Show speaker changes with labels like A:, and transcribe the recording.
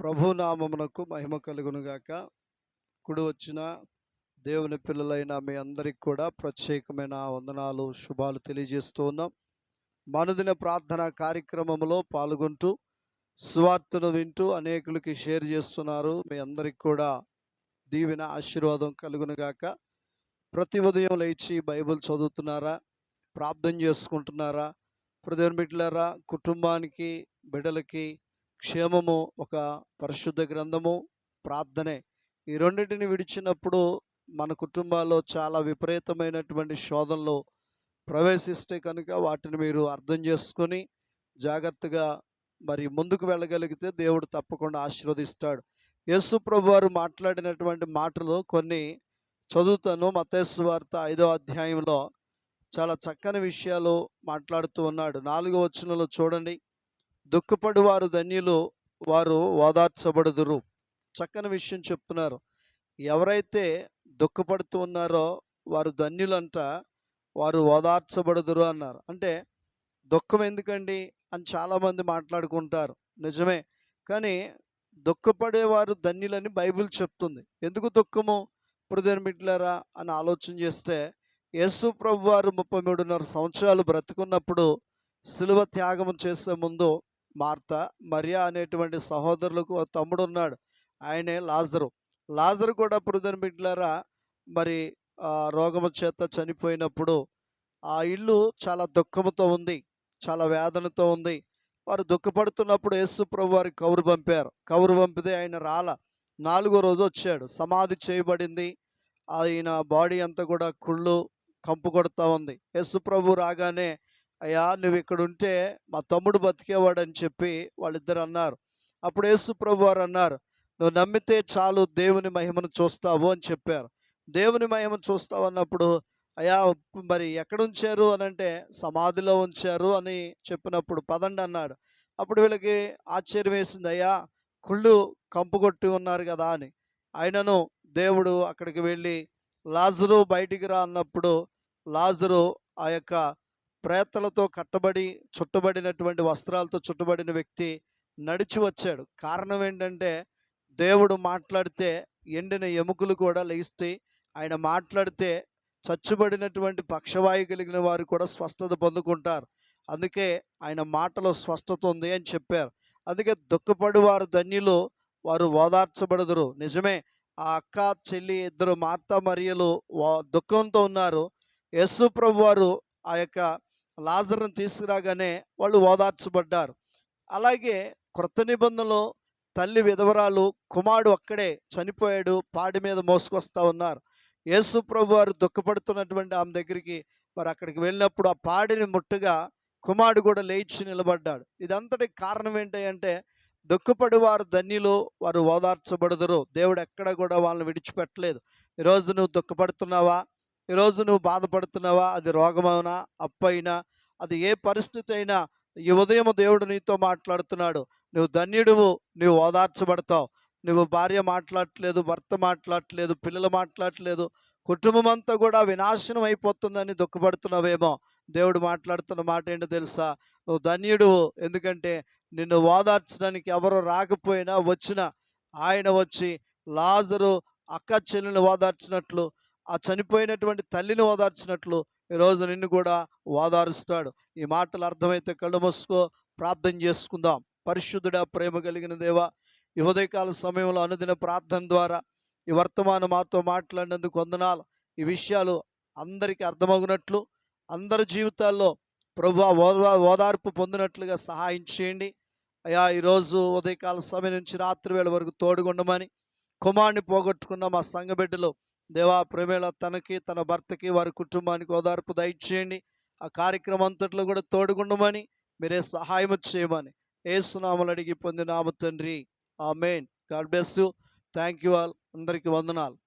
A: ప్రభునామమునకు మహిమ కలుగునుగాక. కుడి వచ్చిన దేవుని పిల్లలైన మీ అందరికి కూడా ప్రత్యేకమైన వందనాలు శుభాలు తెలియజేస్తూ ఉన్నాం. మనదిన ప్రార్థన కార్యక్రమంలో పాల్గొంటూ సువార్తను వింటూ అనేకులకి షేర్ చేస్తున్నారు. మీ అందరికి కూడా దీవెన ఆశీర్వాదం కలుగునుగాక. ప్రతి ఉదయం లేచి బైబిల్ చదువుతున్నారా? ప్రార్థన చేసుకుంటున్నారా? ప్రతి బిడ్డలారా కుటుంబానికి బిడ్డలకి క్షేమము ఒక పరిశుద్ధ గ్రంథము ప్రార్థనే ఈ రెండింటిని విడిచినప్పుడు మన కుటుంబాల్లో చాలా విపరీతమైనటువంటి శోధనలు ప్రవేశిస్తే కనుక వాటిని మీరు అర్థం చేసుకొని జాగ్రత్తగా మరి ముందుకు వెళ్ళగలిగితే దేవుడు తప్పకుండా ఆశీర్వదిస్తాడు. యేసు ప్రభు వారు మాట్లాడినటువంటి మాటలు కొన్ని చదువుతాను. మతేసు వార్త ఐదో అధ్యాయంలో చాలా చక్కని విషయాలు మాట్లాడుతూ ఉన్నాడు. నాలుగో వచనంలో చూడండి. దుఃఖపడి వారు ధన్యులు వారు ఓదార్చబడుదురు. చక్కని విషయం చెప్తున్నారు. ఎవరైతే దుఃఖపడుతూ ఉన్నారో వారు ధన్యులంట వారు ఓదార్చబడుదురు అన్నారు. అంటే దుఃఖం ఎందుకండి అని చాలామంది మాట్లాడుకుంటారు. నిజమే. కానీ దుఃఖపడేవారు ధన్యులని బైబిల్ చెప్తుంది. ఎందుకు దుఃఖము? హృదయం మిట్లారా అని ఆలోచన చేస్తే యేసు ప్రభు వారు ముప్పై మూడున్నర సంవత్సరాలు బ్రతుకున్నప్పుడు సిలువ త్యాగం చేసే ముందు మార్త మరియా అనేటువంటి సహోదరులకు తమ్ముడు ఉన్నాడు ఆయనే లాజరు. లాజరు కూడా పురుదని బిడ్డలారా మరి ఆ రోగము చేత చనిపోయినప్పుడు ఆ ఇల్లు చాలా దుఃఖముతో ఉంది చాలా వేదనతో ఉంది. వారు దుఃఖపడుతున్నప్పుడు యేసు ప్రభు వారి కౌరు పంపారు. కౌరు పంపితే ఆయన రాల. నాలుగో రోజు వచ్చాడు. సమాధి చేయబడింది. ఆయన బాడీ అంతా కూడా కుళ్ళు కంపు కొడతా ఉంది. యేసు ప్రభు రాగానే అయ్యా నువ్వు ఇక్కడ ఉంటే మా తమ్ముడు బతికేవాడని చెప్పి వాళ్ళిద్దరు అన్నారు అప్పుడు యేసు ప్రభు వారు అన్నారు నువ్వు నమ్మితే చాలు దేవుని మహిమను చూస్తావు అని చెప్పారు. దేవుని మహిమను చూస్తావు అన్నప్పుడు అయ్యా మరి ఎక్కడ ఉంచారు అని అంటే సమాధిలో ఉంచారు అని చెప్పినప్పుడు పదండి అన్నాడు. అప్పుడు వీళ్ళకి ఆశ్చర్యం వేసింది అయ్యా కుళ్ళు కంపు కొట్టి ఉన్నారు కదా అని. ఆయనను దేవుడు అక్కడికి వెళ్ళి లాజరు బయటికి రా అన్నప్పుడు లాజరు ఆ యొక్క ప్రేతలతో కట్టబడి చుట్టబడినటువంటి వస్త్రాలతో చుట్టబడిన వ్యక్తి నడిచి వచ్చాడు. కారణం ఏంటంటే దేవుడు మాట్లాడితే ఎండిన ఎముకలు కూడా లేస్తాయి. ఆయన మాట్లాడితే చచ్చుబడినటువంటి పక్షవాయు కలిగిన వారు కూడా స్వస్థత పొందుకుంటారు. అందుకే ఆయన మాటలో స్వస్థత ఉంది అని చెప్పారు. అందుకే దుఃఖపడి వారు ధన్యులు వారు ఓదార్చబడదురు. నిజమే ఆ అక్క చెల్లి ఇద్దరు మార్త మరియలు దుఃఖంతో ఉన్నారు. యేసు ప్రభు వారు ఆ యొక్క లాజర్ను తీసుకురాగానే వాళ్ళు ఓదార్చబడ్డారు. అలాగే క్రొత్త నిబంధనలో తల్లి విధవరాలు కుమారుడు అక్కడే చనిపోయాడు పాడి మీద మోసుకొస్తా ఉన్నారు. యేసు ప్రభు వారు దుఃఖపడుతున్నటువంటి ఆమె దగ్గరికి మరి అక్కడికి వెళ్ళినప్పుడు ఆ పాడిని ముట్టుగా కుమారుడు కూడా లేచి నిలబడ్డాడు. ఇదంతటి కారణం ఏంటంటే దుఃఖపడి వారు ధన్యులు వారు ఓదార్చబడదురు. దేవుడు ఎక్కడ కూడా వాళ్ళని విడిచిపెట్టలేదు. ఈరోజు నువ్వు దుఃఖపడుతున్నావా? ఈరోజు నువ్వు బాధపడుతున్నావా? అది రోగమైనా? అప్పైనా? అది ఏ పరిస్థితి అయినా? ఈ ఉదయం దేవుడు నీతో మాట్లాడుతున్నాడు. నువ్వు ధన్యుడువు నువ్వు ఓదార్చబడతావు. నువ్వు భార్య మాట్లాడట్లేదు భర్త మాట్లాడట్లేదు పిల్లలు మాట్లాడట్లేదు. కుటుంబం అంతా కూడా వినాశనం అయిపోతుందని దుఃఖపడుతున్నావేమో. దేవుడు మాట్లాడుతున్న మాట ఏంటో తెలుసా? నువ్వు ధన్యుడువు ఎందుకంటే నిన్ను ఓదార్చడానికి ఎవరు రాకపోయినా వచ్చిన ఆయన వచ్చి లాజరు అక్క చెల్లిని ఓదార్చినట్లు ఆ చనిపోయినటువంటి తల్లిని ఓదార్చినట్లు ఈరోజు నిన్ను కూడా ఓదారుస్తాడు. ఈ మాటలు అర్థమైతే కళ్ళు మూసుకో ప్రార్థన చేసుకుందాం. పరిశుద్ధుడా ప్రేమ కలిగిన దేవ ఈ ఉదయకాల సమయంలో అనుదిన ప్రార్థన ద్వారా ఈ వర్తమానం మాతో మాట్లాడినందుకు వందనాలు. ఈ విషయాలు అందరికీ అర్థమవునట్లు అందరి జీవితాల్లో ప్రభు ఓదార్పు పొందినట్లుగా సహాయం చేయండి. అయా ఈరోజు ఉదయకాల సమయం నుంచి రాత్రి వేళ వరకు తోడుగుండమని కుమారుని పోగొట్టుకున్న మా సంఘ బిడ్డలు దేవా ప్రమేళ తనకి తన భర్తకి వారి కుటుంబానికి ఓదార్పు దయచేయండి. ఆ కార్యక్రమం అంతట్లో కూడా తోడుగుండమని మీరే సహాయం చేయమని ఏసునామలు అడిగి ఆమె తండ్రి. Amen God bless you. Thank you all. అందరికీ వందనాలు.